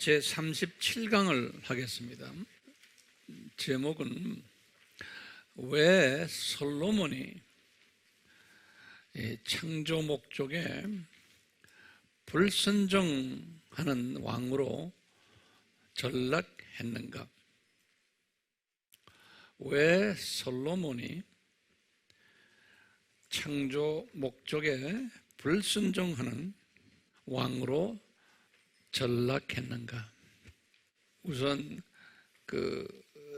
제 37강을 하겠습니다. 제목은 왜 솔로몬이 창조 목적에 불순종하는 왕으로 전락했는가? 왜 솔로몬이 창조 목적에 불순종하는 왕으로 전락했는가? 우선 그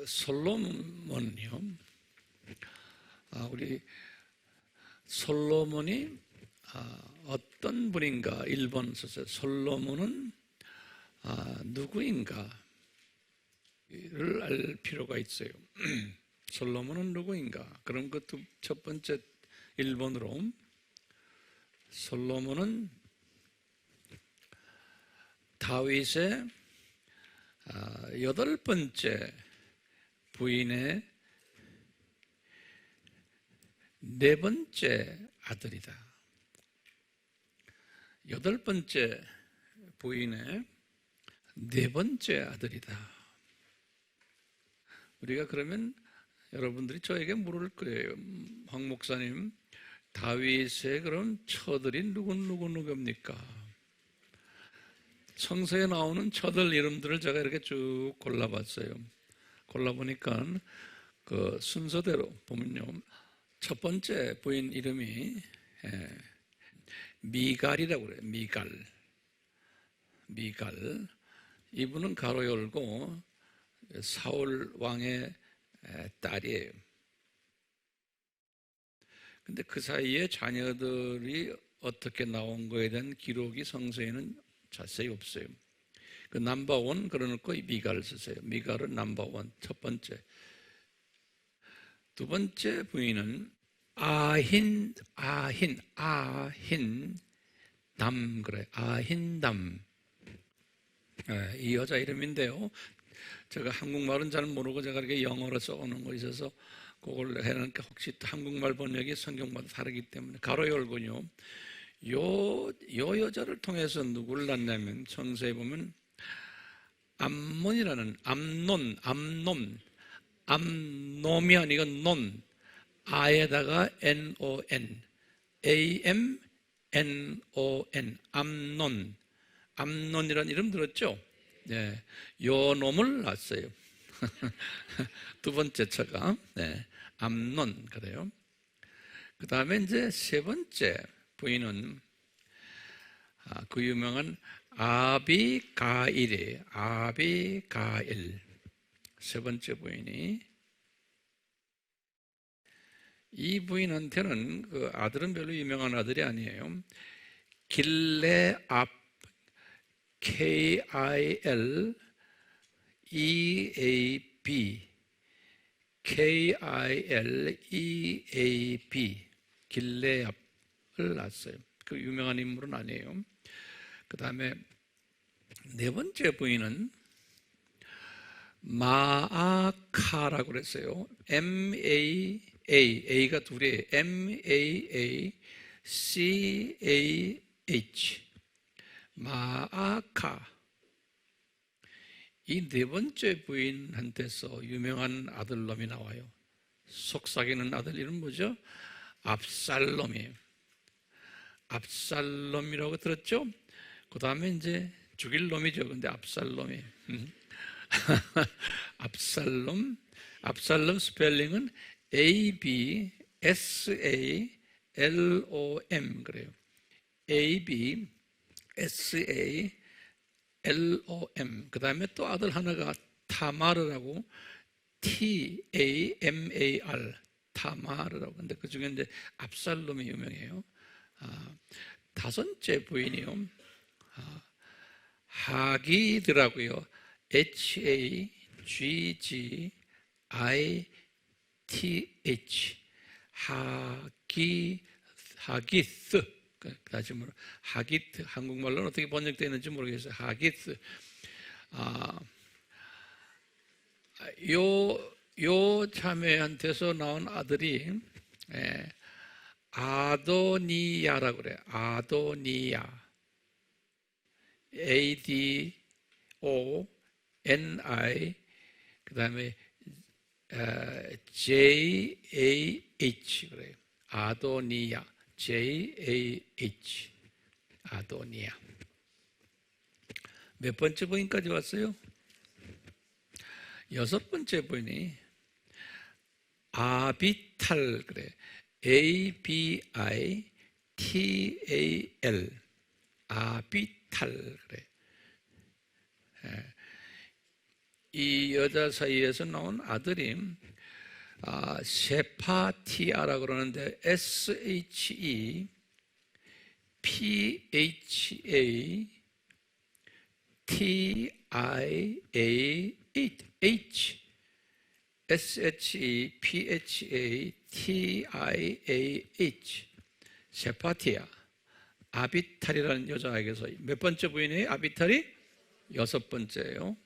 솔로몬이요. 아, 우리 솔로몬이 아, 어떤 분인가? 1번 썼어요. 솔로몬은 아, 누구인가? 를 알 필요가 있어요. 솔로몬은 누구인가? 그럼 그 첫 번째 1번으로 솔로몬은 다윗의 여덟 번째 부인의 네 번째 아들이다. 여덟 번째 부인의 네 번째 아들이다. 우리가 그러면 여러분들이 저에게 물을 거예요. 황 목사님, 다윗의 그럼 처들이 누구 누구 누구입니까? 성서에 나오는 처들 이름들을 제가 이렇게 쭉 골라봤어요. 골라보니까 그 순서대로 보면요. 첫 번째 부인 이름이 예, 미갈이라고 그래요. 미갈. 미갈. 이분은 가로 열고 사울 왕의 딸이에요. 근데 그 사이에 자녀들이 어떻게 나온 거에 대한 기록이 성서에는 자세히 없어요. 그 넘버원 그러놓고 미갈을 쓰세요. 미갈은 넘버원 첫 번째. 두 번째 부인은 아힌 아힌 아힌 담 그래 아힌담 네, 이 여자 이름인데요. 제가 한국말은 잘 모르고 제가 이렇게 영어로 써오는 거 있어서 그걸 해놓으니까 혹시 한국말 번역이 성경마다 다르기 때문에 가로 열고요. 요, 요 여자를 통해서 누구를 낳냐면 성서에 보면 암몬이라는 암논, 암논, 암놈이 아니고 논, 아에다가 N-O-N, A-M-N-O-N, 암논, 암논이라는 이름 들었죠? 네, 요 놈을 낳았어요. 두 번째 처가, 네, 암논, 그래요. 그 다음에 이제 세 번째 부인은 아, 그 유명한 아비가일이에요. 아비가일. 세 번째 부인이 이 부인한테는 그 아들은 별로 유명한 아들이 아니에요. 길레압 K-I-L E-A-B K-I-L-E-A-B 길레압을 낳았어요. 그 유명한 인물은 아니에요. 그 다음에 네 번째 부인은 마아카라고 그랬어요. M-A-A, A가 둘이에요. M-A-A-C-A-H. 마아카. 이 네 번째 부인한테서 유명한 아들놈이 나와요. 속삭이는 아들 이름 뭐죠? 압살롬이에요. 압살롬이라고 들었죠? 그 다음에 이제 죽일 놈이죠. 근데 압살롬이. 음. 압살롬. 압살롬 스펠링은 A, B, S, A, L, O, M. 그래요. A, B, S, A, L, O, M. 그 다음에 또 아들 하나가 타마르라고 T, A, M, A, R. 타마르라고. 근데 그 중에 이제 압살롬이 유명해요. 아, 다섯째 부인이요. 아, 하기드라고요. H A G G I T H 하기 하기스 다시 말 하기트 한국말로는 어떻게 번역되는지 모르겠어요. 하기스 아, 요, 요 자매한테서 나온 아들이 예, 아도니아라고 그래. 아도니아. A D O N I 그다음에 어, J A H 그래요. 아도니아 J A H 아도니아 몇 번째 부인까지 왔어요? 여섯 번째 부인이 아비탈 그래. A B I T A L 아비탈 그래. 예. 이 여자 사이에서 나온 아들이 아, 세파티아라 그러는데 S H E P H A T I A H S H E P H A T I A H 세파티아 아비탈이라는 여자에게서 몇 번째 부인이 아비탈이 여섯 번째예요.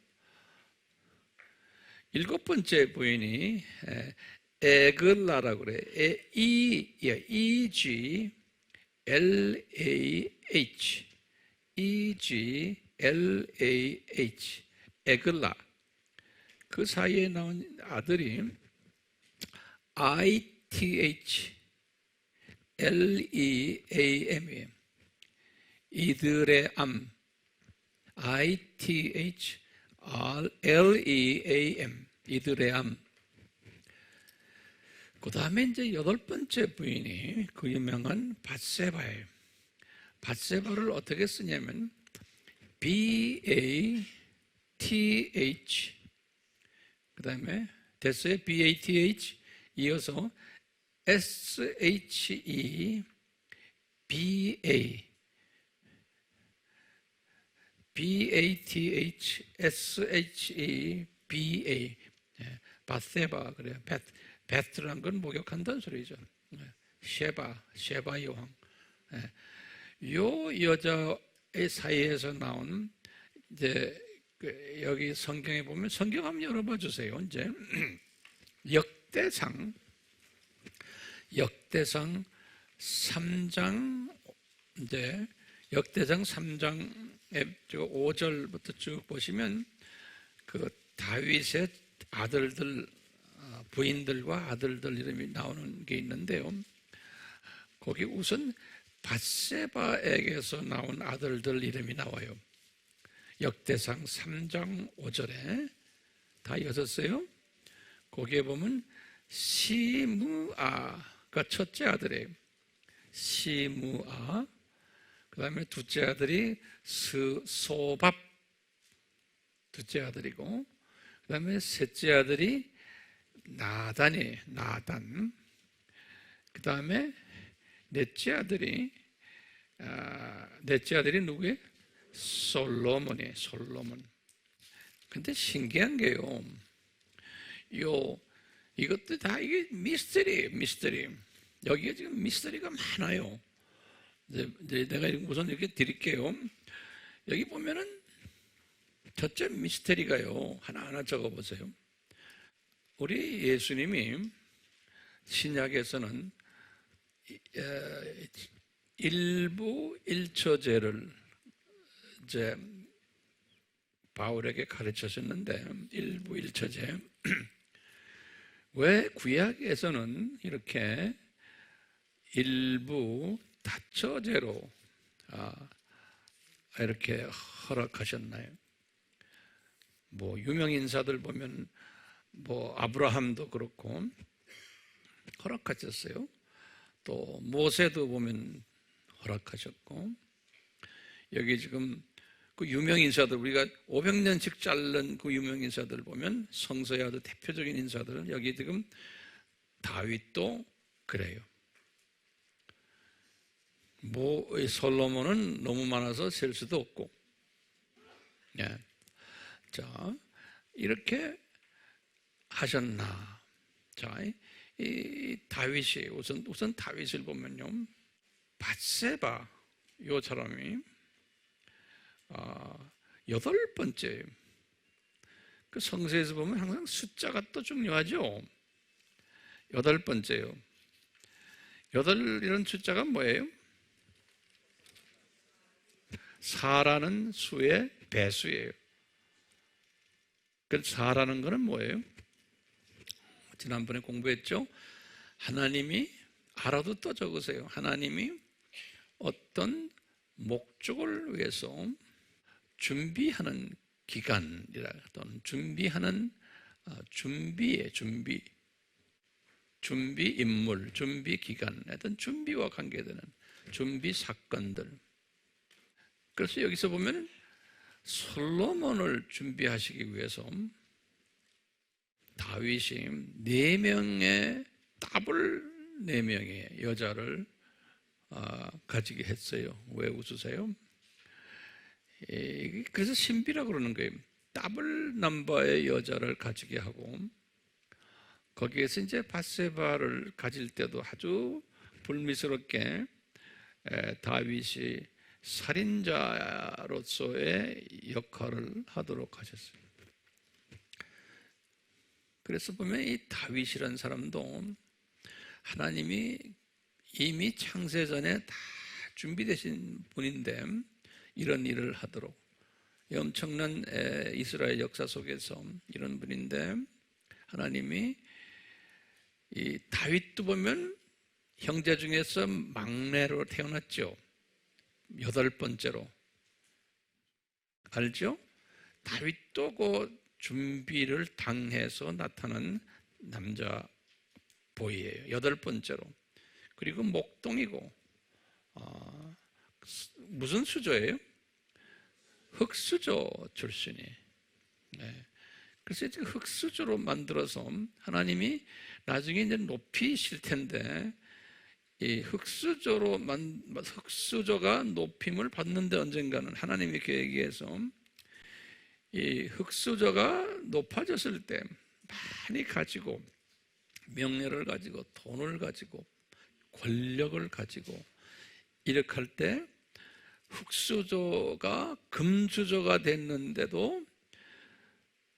일곱 번째 부인이 에글라라고 그래. 에, E, E, G, L, A, H. E, G, L, A, H. 에글라. 그 사이에 나온 아들이 T, H, L, E, A, M이에요. 이들의 암. I, T, H, R, L, E, A, M. 이들의 암. 그 다음에 이제 여덟 번째 부인이 그 유명한 바세바예요. 바세바를 어떻게 쓰냐면 B A T H 그 다음에 됐어요? B A T H 이어서 S H E B A B A T H S H E B A 바세바 그래요. 베, 베트란 건 목욕한다는 소리죠. 예, 셰바, 셰바 여왕. 예, 요 여자의 사이에서 나온 이제 그 여기 성경에 보면 성경 한번 열어봐 주세요. 이제 역대상 역대상 3장 이제 역대상 3장의 5절부터 쭉 보시면 그 다윗의 아들들 어, 부인들과 아들들 이름이 나오는 게 있는데요. 거기 우선 바세바에게서 나온 아들들 이름이 나와요. 역대상 3장 5절에 다 여셨어요. 거기에 보면 시무아 가 첫째 아들이에요. 시무아. 그 다음에 둘째 아들이 스 소밥. 둘째 아들이고, 그 다음에 셋째 아들이 나단이 나단. 그 다음에 넷째 아들이 아, 넷째 아들이 누구예요? 솔로몬이 솔로몬. 근데 신기한 게요. 요 이것도 다 이게 미스터리 미스터리. 여기에 지금 미스터리가 많아요. 이제, 내가 우선 이렇게 드릴게요. 여기 보면은 첫째 미스터리가요. 하나하나 적어보세요. 우리 예수님이 신약에서는 일부 일처제를 이제 바울에게 가르쳤었는데 일부 일처제 왜 구약에서는 이렇게 일부 다처제로 아, 이렇게 허락하셨나요? 뭐 유명 인사들 보면 뭐 아브라함도 그렇고 허락하셨어요. 또 모세도 보면 허락하셨고 여기 지금 그 유명 인사들 우리가 500년씩 자른 그 유명 인사들 보면 성서의 아주 대표적인 인사들 여기 지금 다윗도 그래요. 뭐 솔로몬은 너무 많아서 셀 수도 없고. 네. 자, 이렇게 하셨나. 자, 이 다윗이 우선, 우선 다윗을 보면요. 바세바, 요 사람이, 아, 여덟 번째. 그 성서에서 보면 항상 숫자가 또 중요하죠. 여덟 번째요. 여덟 이런 숫자가 뭐예요? 사라는 수의 배수예요. 그 사라는 것은 뭐예요? 지난번에 공부했죠? 하나님이 알아도 또 적으세요. 하나님이 어떤 목적을 위해서 준비하는 기간이라 또는 준비하는 어, 준비의 준비 준비 인물, 준비 기간, 어떤 준비와 관계되는 준비 사건들. 그래서 여기서 보면 솔로몬을 준비하시기 위해서 다윗이 네 명의 더블 네 명의 여자를 아, 가지게 했어요. 왜 웃으세요? 그래서 신비라고 그러는 거예요. 더블 넘버의 여자를 가지게 하고 거기에서 이제 바세바를 가질 때도 아주 불미스럽게 다윗이 살인자로서의 역할을 하도록 하셨어요. 그래서 보면 이 다윗이라는 사람도 하나님이 이미 창세 전에 다 준비되신 분인데 이런 일을 하도록 엄청난 이스라엘 역사 속에서 이런 분인데 하나님이 이 다윗도 보면 형제 중에서 막내로 태어났죠. 여덟 번째로 알죠? 다윗도 그 준비를 당해서 나타난 남자 보이예요. 여덟 번째로. 그리고 목동이고 어, 무슨 수조예요? 흑수저 출신이. 네. 그래서 이제 흑수저로 만들어서 하나님이 나중에 이제 높이실 텐데 이 흑수저로 만 흑수저가 높임을 받는데 언젠가는 하나님의 계획에서 이 흑수저가 높아졌을 때 많이 가지고 명예를 가지고 돈을 가지고 권력을 가지고 이렇게 할 때 흑수저가 금수저가 됐는데도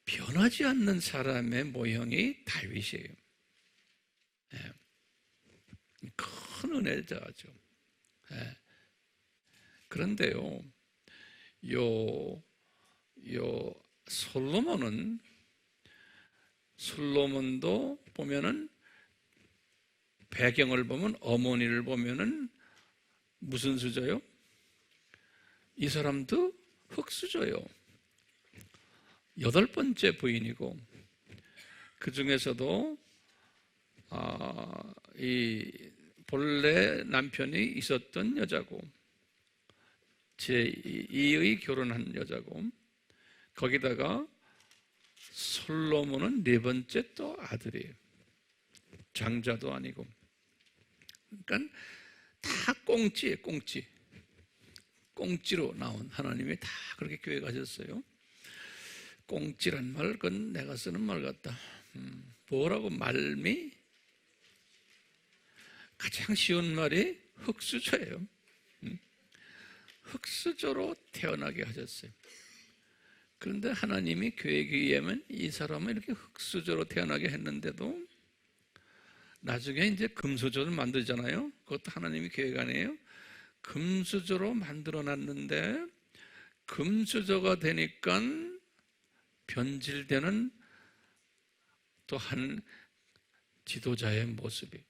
변하지 않는 사람의 모형이 다윗이에요. 네. 큰 은혜자죠. 네. 그런데요, 요, 요 솔로몬은 솔로몬도 보면은 배경을 보면 어머니를 보면은 무슨 수저요? 이 사람도 흑수저요. 여덟 번째 부인이고 그 중에서도 아, 이 본래 남편이 있었던 여자고 제2의 결혼한 여자고 거기다가 솔로몬은 네 번째 또 아들이에요. 장자도 아니고. 그러니까 다 꽁찌에 꽁찌. 꽁찌로 나온 하나님이 다 그렇게 교회 가셨어요. 꽁찌란 말, 그건 내가 쓰는 말 같다. 음, 뭐라고 말미? 가장 쉬운 말이 흑수저예요. 음? 흑수저로 태어나게 하셨어요. 그런데 하나님이 계획에 의하면 이 사람은 이렇게 흑수저로 태어나게 했는데도 나중에 이제 금수저를 만들잖아요. 그것도 하나님이 계획 아니에요. 금수저로 만들어 놨는데 금수저가 되니까 변질되는 또 한 지도자의 모습이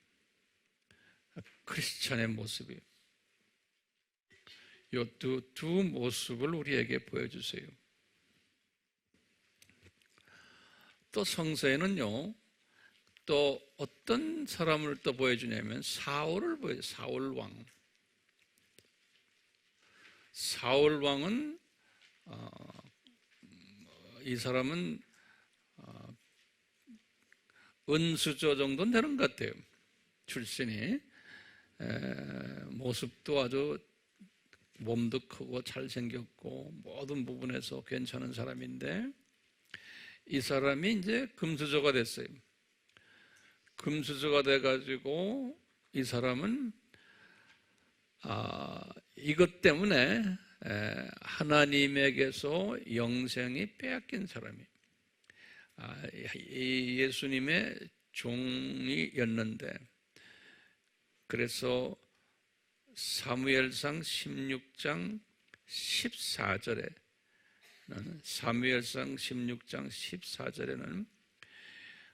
크리스천의 모습이 이두 두 모습을 우리에게 보여주세요. 또 성서에는요, 또 어떤 사람을 또 보여주냐면 사울을 보여 사울 왕. 사울 왕은 어, 이 사람은 어, 은수저 정도는 되는 것 같아요. 출신이 에, 모습도 아주 몸도 크고 잘생겼고 모든 부분에서 괜찮은 사람인데 이 사람이 이제 금수저가 됐어요. 금수저가 돼가지고 이 사람은 아, 이것 때문에 하나님에게서 영생이 빼앗긴 사람이 아, 예수님의 종이었는데 그래서 사무엘상 16장 14절에 사무엘상 16장 14절에는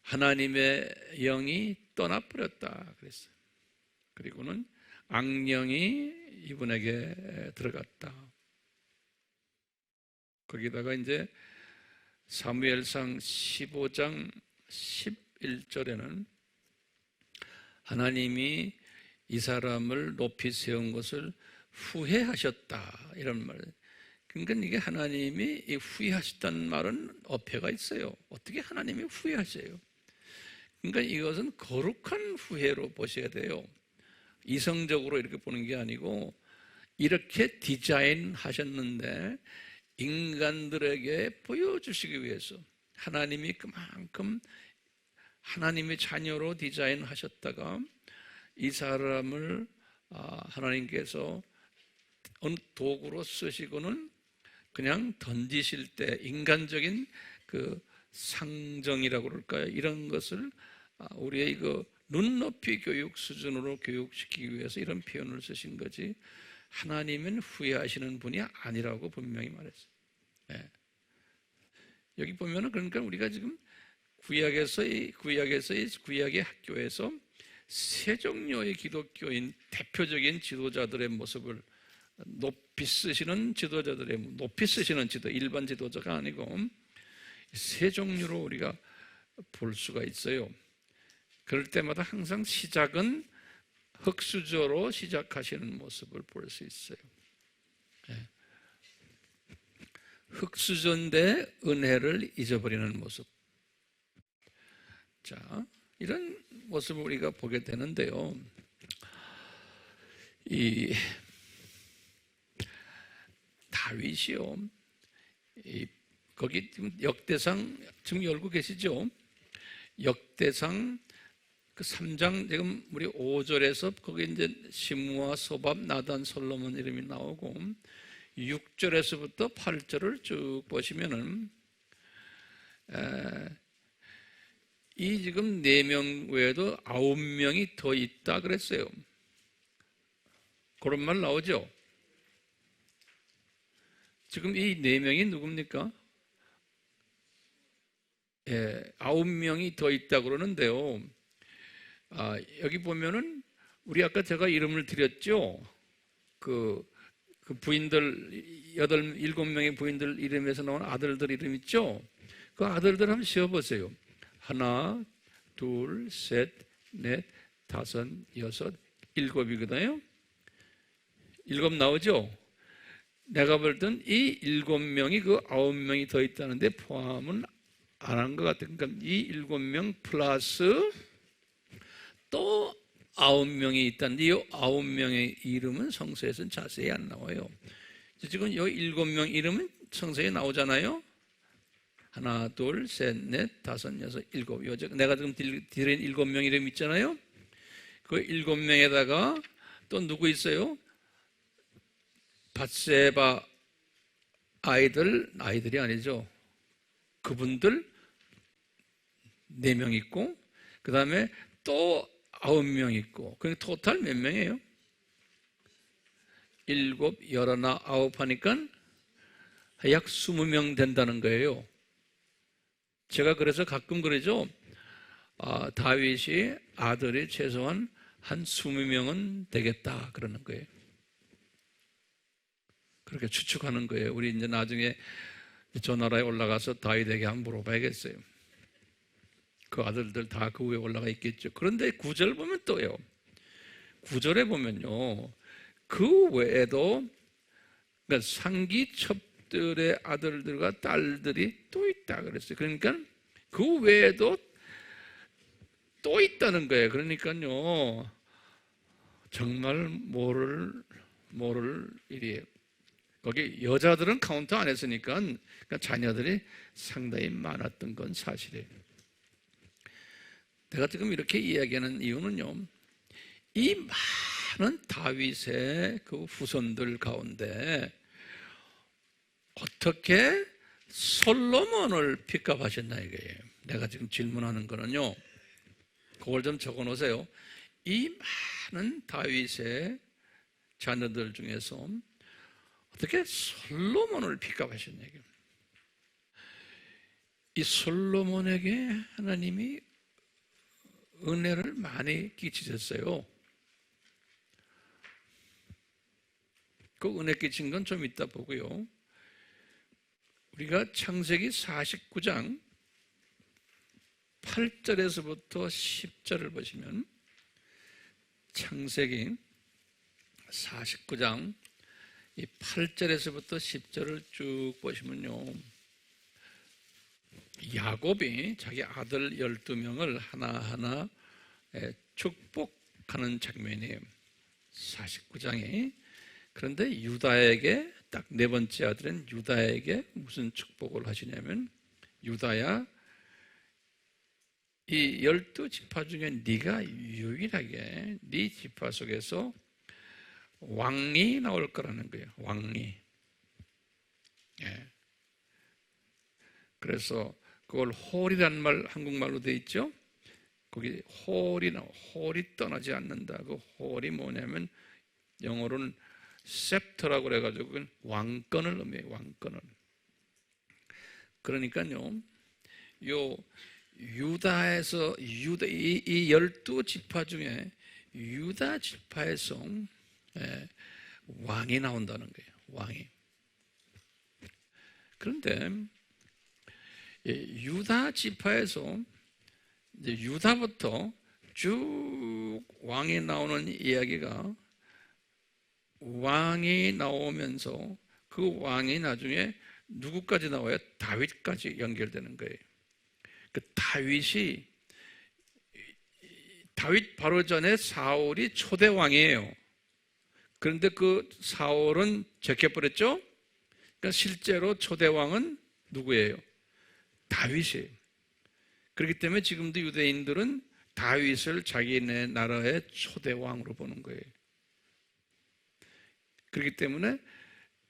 하나님의 영이 떠나버렸다 그랬어요. 그리고는 악령이 이분에게 들어갔다. 거기다가 이제 사무엘상 15장 11절에는 하나님이 이 사람을 높이 세운 것을 후회하셨다 이런 말. 그러니까 이게 하나님이 후회하셨다는 말은 어폐가 있어요. 어떻게 하나님이 후회하세요? 그러니까 이것은 거룩한 후회로 보셔야 돼요. 이성적으로 이렇게 보는 게 아니고 이렇게 디자인하셨는데 인간들에게 보여주시기 위해서 하나님이 그만큼 하나님의 자녀로 디자인하셨다가 이 사람을 아, 하나님께서 어느 도구로 쓰시고는 그냥 던지실 때 인간적인 그 상정이라고 그럴까요? 이런 것을 아, 우리의 이거 눈높이 교육 수준으로 교육시키기 위해서 이런 표현을 쓰신 거지 하나님은 후회하시는 분이 아니라고 분명히 말했어요. 네. 여기 보면은 그러니까 우리가 지금 구약에서의 구약에서의 구약의 학교에서 세 종류의 기독교인 대표적인 지도자들의 모습을 높이 쓰시는 지도자들의 높이 쓰시는 지도 일반 지도자가 아니고 세 종류로 우리가 볼 수가 있어요. 그럴 때마다 항상 시작은 흑수저로 시작하시는 모습을 볼 수 있어요. 네. 흑수저인데 은혜를 잊어버리는 모습. 자, 이런 모습을 우리가 보게 되는데요. 이 다윗이요. 이 거기 지금 역대상 지금 열고 계시죠? 역대상 그 3장 지금 우리 5절에서 거기 이제 시므와 소밥 나단 솔로몬 이름이 나오고 6절에서부터 8절을 쭉 보시면은 에, 이 지금 4명 외에도 9명이 더 있다 그랬어요. 그런 말 나오죠? 지금 이 4명이 누굽니까? 예, 9명이 더 있다 그러는데요. 아, 여기 보면은 우리 아까 제가 이름을 드렸죠. 그, 그 부인들 여덟 일곱 명의 부인들 이름에서 나온 아들들 이름 있죠. 그 아들들 한번 지어보세요. 하나, 둘, 셋, 넷, 다섯, 여섯, 일곱이거든요. 일곱 나오죠. 내가 볼 땐 이 일곱 명이 그 아홉 명이 더 있다는데 포함은 안 한 것 같아요. 그러니까 이 일곱 명 플러스 또 아홉 명이 있다는데 이 아홉 명의 이름은 성서에서는 자세히 안 나와요. 지금 이 일곱 명 이름은 성서에 나오잖아요. 하나, 둘, 셋, 넷, 다섯, 여섯, 일곱. 요 내가 지금 드린 일곱 명 이름 있잖아요. 그 일곱 명에다가 또 누구 있어요? 바세바 아이들, 아이들이 아니죠. 그분들 네 명 있고, 그 다음에 또 아홉 명 있고, 그 토탈 몇 명이에요? 일곱, 열하나, 아홉 하니까 약 스무 명 된다는 거예요. 제가 그래서 가끔 그러죠. 아, 다윗이 아들이 최소한 한 스무 명은 되겠다 그러는 거예요. 그렇게 추측하는 거예요. 우리 이제 나중에 저 나라에 올라가서 다윗에게 한번 물어봐야겠어요. 그 아들들 다 그 위에 올라가 있겠죠. 그런데 구절 보면 또요. 구절에 보면요. 그 외에도 그러니까 상기 첩 들의 아들들과 딸들이 또 있다 그랬어요. 그러니까 그 외에도 또 있다는 거예요. 그러니까요. 정말 모를 모를 일이에요. 거기 여자들은 카운트 안 했으니까 그러니까 자녀들이 상당히 많았던 건 사실이에요. 내가 지금 이렇게 이야기하는 이유는요. 이 많은 다윗의 그 후손들 가운데 어떻게 솔로몬을 픽업하셨나 이거예요. 내가 지금 질문하는 거는요. 그걸 좀 적어 놓으세요. 이 많은 다윗의 자녀들 중에서 어떻게 솔로몬을 픽업하셨냐. 이 솔로몬에게 하나님이 은혜를 많이 끼치셨어요. 그 은혜 끼친 건 좀 이따 보고요. 우리가 창세기 49장 8절에서부터 10절을 보시면 창세기 49장 이 8절에서부터 10절을 쭉 보시면요. 야곱이 자기 아들 12명을 하나하나 축복하는 장면이에요. 49장에. 그런데 유다에게 딱 네 번째 아들은 유다에게 무슨 축복을 하시냐면 유다야 이 열두 지파 중에 네가 유일하게 네 지파 속에서 왕이 나올 거라는 거예요. 왕이. 예. 그래서 그걸 홀이란 말 한국말로 돼 있죠. 거기 홀이 나 홀이 떠나지 않는다. 그 홀이 뭐냐면 영어로는 셉터라고 그래가지고 그건 왕권을 의미해요. 왕권을. 그러니까요. 요 유다에서 유다 이, 이 열두 지파 중에 유다 지파에서 예, 왕이 나온다는 거예요. 왕이. 그런데 예, 유다 지파에서 유다부터 쭉 왕이 나오는 이야기가 왕이 나오면서 그 왕이 나중에 누구까지 나와요? 다윗까지 연결되는 거예요. 그 다윗이 다윗 바로 전에 사울이 초대 왕이에요. 그런데 그 사울은 제껴버렸죠? 그러니까 실제로 초대 왕은 누구예요? 다윗이에요. 그렇기 때문에 지금도 유대인들은 다윗을 자기네 나라의 초대 왕으로 보는 거예요. 그렇기 때문에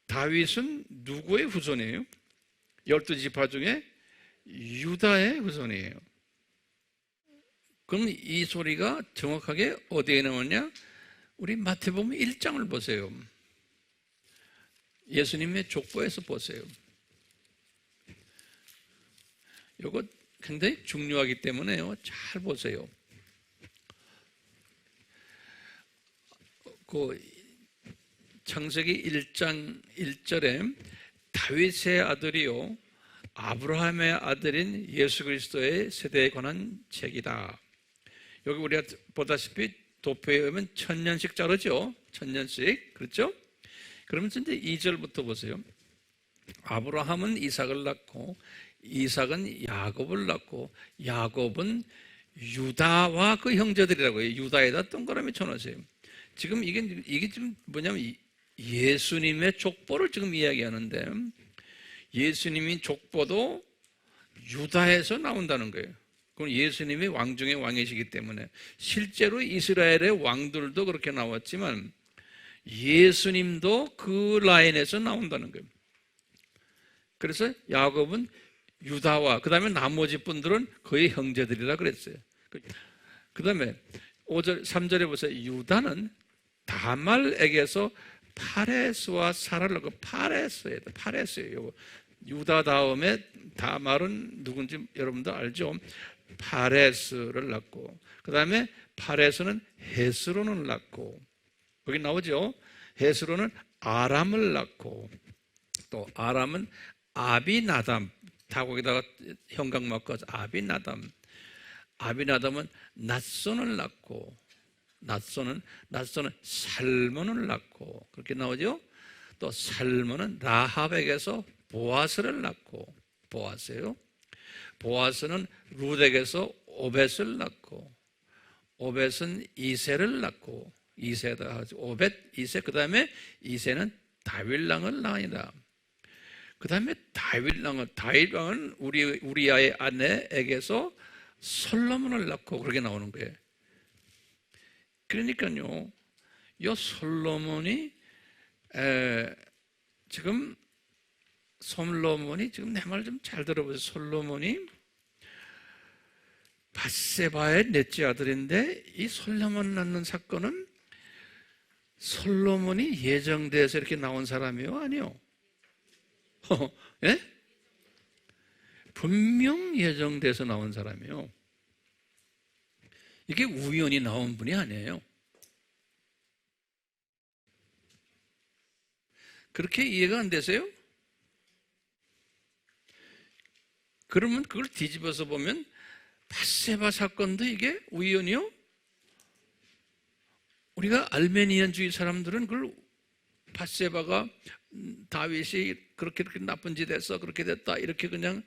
다윗은 누구의 후손이에요? 열두 지파 중에 유다의 후손이에요. 그럼 이 소리가 정확하게 어디에 나오냐? 우리 마태복음 1장을 보세요. 예수님의 족보에서 보세요. 이거 굉장히 중요하기 때문에요. 잘 보세요. 그 창세기 1장 1절에 다윗의 아들이요 아브라함의 아들인 예수 그리스도의 세대에 관한 책이다. 여기 우리가 보다시피 도표에 의하면 천년씩 자르죠. 천년씩. 그렇죠? 그러면서 이제 2절부터 보세요. 아브라함은 이삭을 낳고 이삭은 야곱을 낳고 야곱은 유다와 그 형제들이라고 해요. 유다에다 동그라미 쳐놓으세요. 지금 이게 이게 지금 뭐냐면 예수님의 족보를 지금 이야기하는데 예수님이 족보도 유다에서 나온다는 거예요. 그건 예수님이 왕 중의 왕이시기 때문에 실제로 이스라엘의 왕들도 그렇게 나왔지만 예수님도 그 라인에서 나온다는 거예요. 그래서 야곱은 유다와 그 다음에 나머지 분들은 거의 형제들이라 그랬어요. 그 다음에 5절, 3절에 보세요. 유다는 다말에게서 파레스와 사라를 낳고 파레스예요. 파레스예요. 유다 다음에 다말은 누군지 여러분도 알죠? 파레스를 낳고 그 다음에 파레스는 헤스론을 낳고 거기 나오죠? 헤스론은 아람을 낳고 또 아람은 아비나담 다 거기다가 형각 맞고 아비나담 아비나담은 낫손을 낳고 낫손은 낫손은 살몬을 낳고 그렇게 나오죠? 또 살몬은 라합에게서 보아스를 낳고 보아스요. 보아스는 룻에게서 오벳을 낳고 오벳은 이세를 낳고 이세다 오벳 이세 그다음에 이세는 다윗랑을 낳으니라. 그다음에 다윗랑은 다윗왕은 우리 우리아의 아내에게서 솔로몬을 낳고 그렇게 나오는 거예요. 그러니까요. 이 솔로몬이 에, 지금 솔로몬이 지금 내 말 좀 잘 들어보세요. 솔로몬이 바세바의 넷째 아들인데 이 솔로몬 낳는 사건은 솔로몬이 예정돼서 이렇게 나온 사람이요? 아니요? 예? 분명 예정돼서 나온 사람이에요. 이게 우연히 나온 분이 아니에요. 그렇게 이해가 안 되세요? 그러면 그걸 뒤집어서 보면 바세바 사건도 이게 우연이요? 우리가 알메니안주의 사람들은 그걸 바세바가 음, 다윗이 그렇게 그렇게 나쁜 짓 했어 그렇게 됐다 이렇게 그냥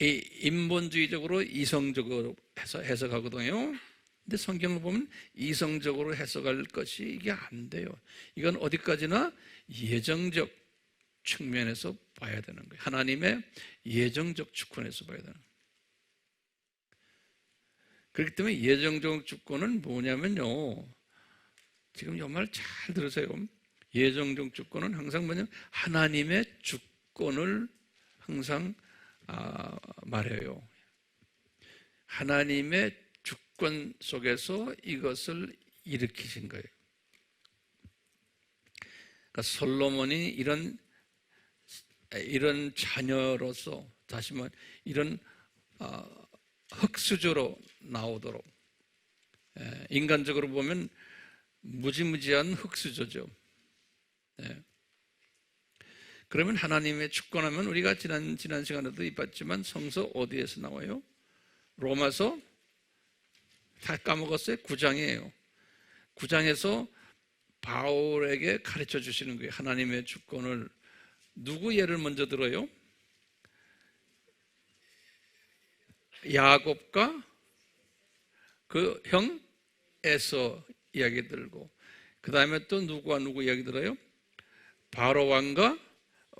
이 인본주의적으로 이성적으로 해서 해석하거든요. 근데 성경을 보면 이성적으로 해석할 것이 이게 안 돼요. 이건 어디까지나 예정적 측면에서 봐야 되는 거예요. 하나님의 예정적 주권에서 봐야 되는 거예요. 그렇기 때문에 예정적 주권은 뭐냐면요. 지금 이말잘 들으세요. 예정적 주권은 항상 뭐냐 하나님의 주권을 항상 아, 말해요. 하나님의 주권 속에서 이것을 일으키신 거예요. 그러니까 솔로몬이 이런 이런 자녀로서 다시 말 이런 어, 흑수저로 나오도록 예, 인간적으로 보면 무지무지한 흑수저죠. 예. 그러면 하나님의 주권하면 우리가 지난 지난 시간에도 봤지만 성서 어디에서 나와요? 로마서 다 까먹었어요. 9장이에요. 9장에서 바울에게 가르쳐 주시는 거예요. 하나님의 주권을 누구 예를 먼저 들어요? 야곱과 그 형 에서 이야기 들고 그 다음에 또 누구와 누구 이야기 들어요? 바로 왕과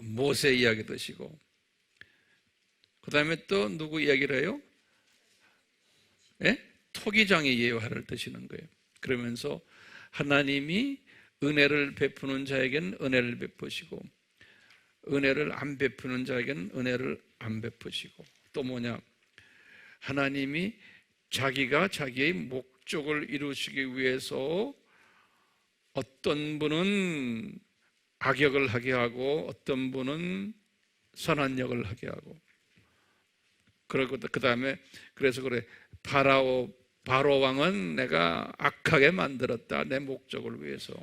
모세 이야기 드시고 그 다음에 또 누구 이야기를 해요? 예? 토기장의 예화를 드시는 거예요. 그러면서 하나님이 은혜를 베푸는 자에겐 은혜를 베푸시고 은혜를 안 베푸는 자에겐 은혜를 안 베푸시고 또 뭐냐 하나님이 자기가 자기의 목적을 이루시기 위해서 어떤 분은 악역을 하게 하고 어떤 분은 선한 역을 하게 하고. 그리고 그 다음에 그래서 그래 파라오 바로 왕은 내가 악하게 만들었다 내 목적을 위해서.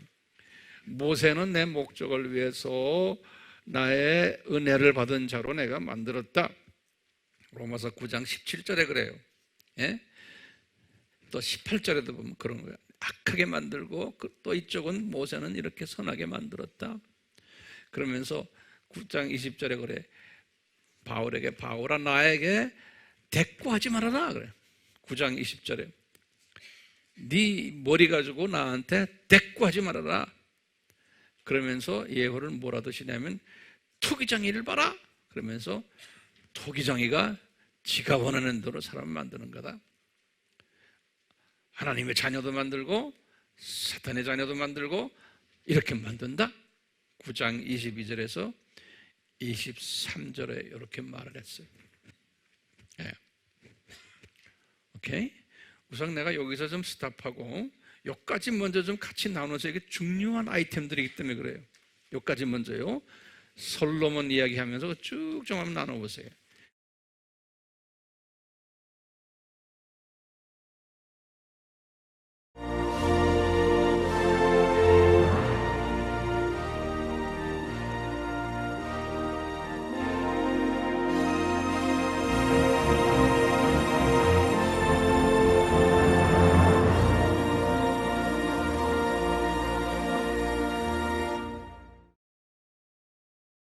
모세는 내 목적을 위해서 나의 은혜를 받은 자로 내가 만들었다. 로마서 9장 17절에 그래요. 예? 또 18절에도 보면 그런 거예요. 악하게 만들고 그또 이쪽은 모세는 이렇게 선하게 만들었다 그러면서 9장 20절에 그래. 바울에게 바울아 나에게 대꾸하지 말아라. 그래. 9장 20절에. 네 머리 가지고 나한테 대꾸하지 말아라. 그러면서 예호를 뭐라 드시냐면 토기장이를 봐라. 그러면서 토기장이가 지가 원하는 대로 사람을 만드는 거다. 하나님의 자녀도 만들고 사탄의 자녀도 만들고 이렇게 만든다 9장 22절에서 23절에 이렇게 말을 했어요. 네. 오케이? 우선 내가 여기서 좀 스탑하고 여기까지 먼저 좀 같이 나눠서 이게 중요한 아이템들이기 때문에 그래요. 여기까지 먼저요. 솔로몬 이야기하면서 쭉좀 한번 나눠보세요